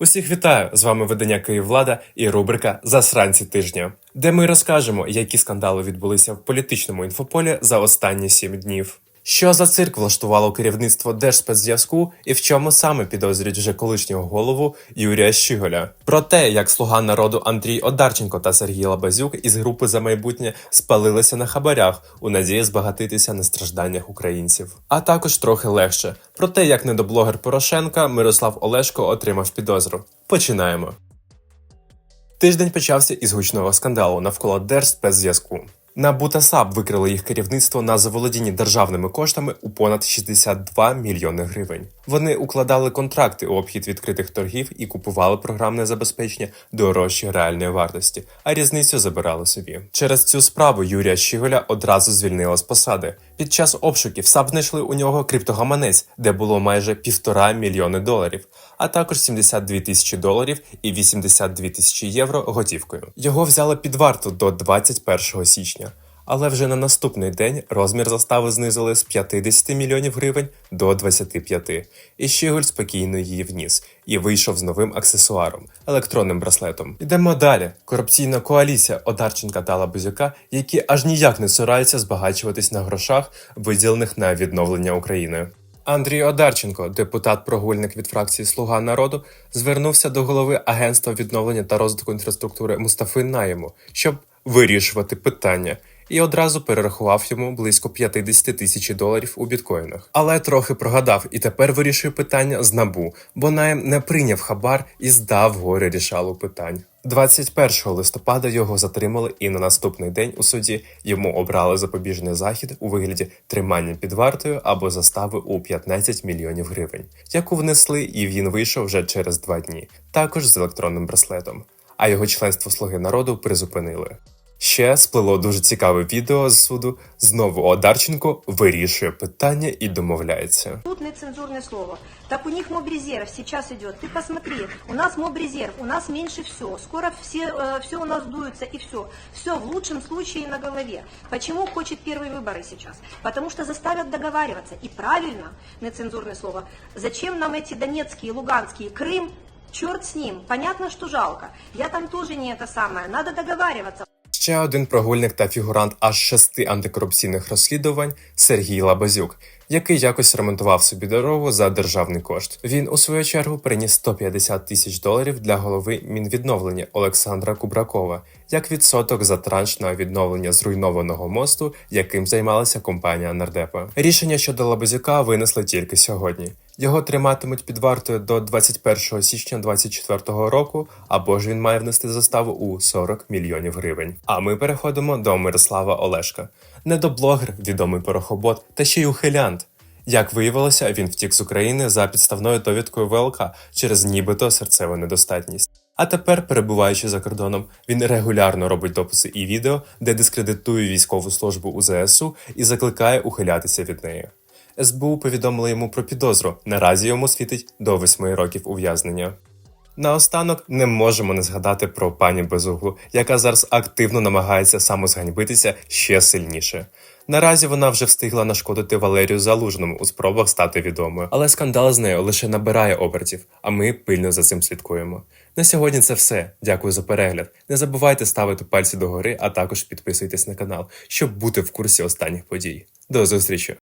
Усіх вітаю! З вами видання Київлада і рубрика Засранці тижня, де ми розкажемо, які скандали відбулися в політичному інфополі за останні сім днів. Що за цирк влаштувало керівництво Держспецзв'язку і в чому саме підозрюють вже колишнього голову Юрія Щиголя? Про те, як слуга народу Андрій Одарченко та Сергій Лабазюк із групи за майбутнє спалилися на хабарях у надії збагатитися на стражданнях українців. А також трохи легше про те, як недоблогер Порошенка Мирослав Олешко отримав підозру. Починаємо. Тиждень почався із гучного скандалу навколо Держспецзв'язку. НАБУ Бутасап САП викрили їх керівництво на заволодінні державними коштами у понад 62 мільйони гривень. Вони укладали контракти у обхід відкритих торгів і купували програмне забезпечення дорожче реальної вартості, а різницю забирали собі. Через цю справу Юрія Щіголя одразу звільнили з посади. Під час обшуків САП знайшли у нього криптогаманець, де було майже півтора мільйони доларів, а також 72 тисячі доларів і 82 тисячі євро готівкою. Його взяли під варту до 21 січня. Але вже на наступний день розмір застави знизили з 50 мільйонів гривень до 25. І Щіголь спокійно її вніс і вийшов з новим аксесуаром електронним браслетом. Йдемо далі. Корупційна коаліція Одарченка та Лабузюка, які аж ніяк не цураються збагачуватись на грошах, виділених на відновлення України. Андрій Одарченко, депутат-прогульник від фракції Слуга народу, звернувся до голови Агентства відновлення та розвитку інфраструктури Мустафи Наєму, щоб вирішувати питання, і одразу перерахував йому близько 50 тисяч доларів у біткоїнах. Але трохи прогадав і тепер вирішує питання з набу, бо Наєм не прийняв хабар і здав горе рішалу питань. 21 листопада його затримали, і на наступний день у суді йому обрали запобіжний захід у вигляді тримання під вартою або застави у 15 мільйонів гривень, яку внесли, і він вийшов вже через два дні, також з електронним браслетом. А його членство Слуги народу призупинили. Ще сплило дуже цікаве відео з суду. Знову Одарченко вирішує питання і домовляється. Тут нецензурное слово. Так у них мобрезерв сейчас идет. Ты посмотри, у нас мобрезерв, у нас меньше все. Скоро все, э, все у нас дуется и все. Все в лучшем случае на голове. Почему хочет первые выборы сейчас? Потому что заставят договариваться. И правильно, нецензурное слово, зачем нам эти донецкие, луганские, Крым? Черт с ним. Понятно, что жалко. Я там тоже не это самое. Надо договариваться. Ще один прогульник та фігурант аж шести антикорупційних розслідувань Сергій Лабазюк, який якось ремонтував собі дорогу за державний кошт. Він у свою чергу приніс 150 тисяч доларів для голови Мінвідновлення Олександра Кубракова як відсоток за транш на відновлення зруйнованого мосту, яким займалася компанія Нардепа. Рішення щодо Лабазюка винесли тільки сьогодні. Його триматимуть під вартою до 21 січня 2024 року, або ж він має внести заставу у 40 мільйонів гривень. А ми переходимо до Мирослава Олешка, недоблогер, відомий порохобот та ще й ухилянт. Як виявилося, він втік з України за підставною довідкою ВЛК через нібито серцеву недостатність. А тепер, перебуваючи за кордоном, він регулярно робить дописи і відео, де дискредитує військову службу у ЗСУ і закликає ухилятися від неї. СБУ повідомили йому про підозру. Наразі йому світить до восьми років ув'язнення. Наостанок не можемо не згадати про пані Безуглу, яка зараз активно намагається самозганьбитися ще сильніше. Наразі вона вже встигла нашкодити Валерію Залужному у спробах стати відомою, але скандал з нею лише набирає обертів, а ми пильно за цим слідкуємо. На сьогодні це все. Дякую за перегляд. Не забувайте ставити пальці догори, а також підписуйтесь на канал, щоб бути в курсі останніх подій. До зустрічі!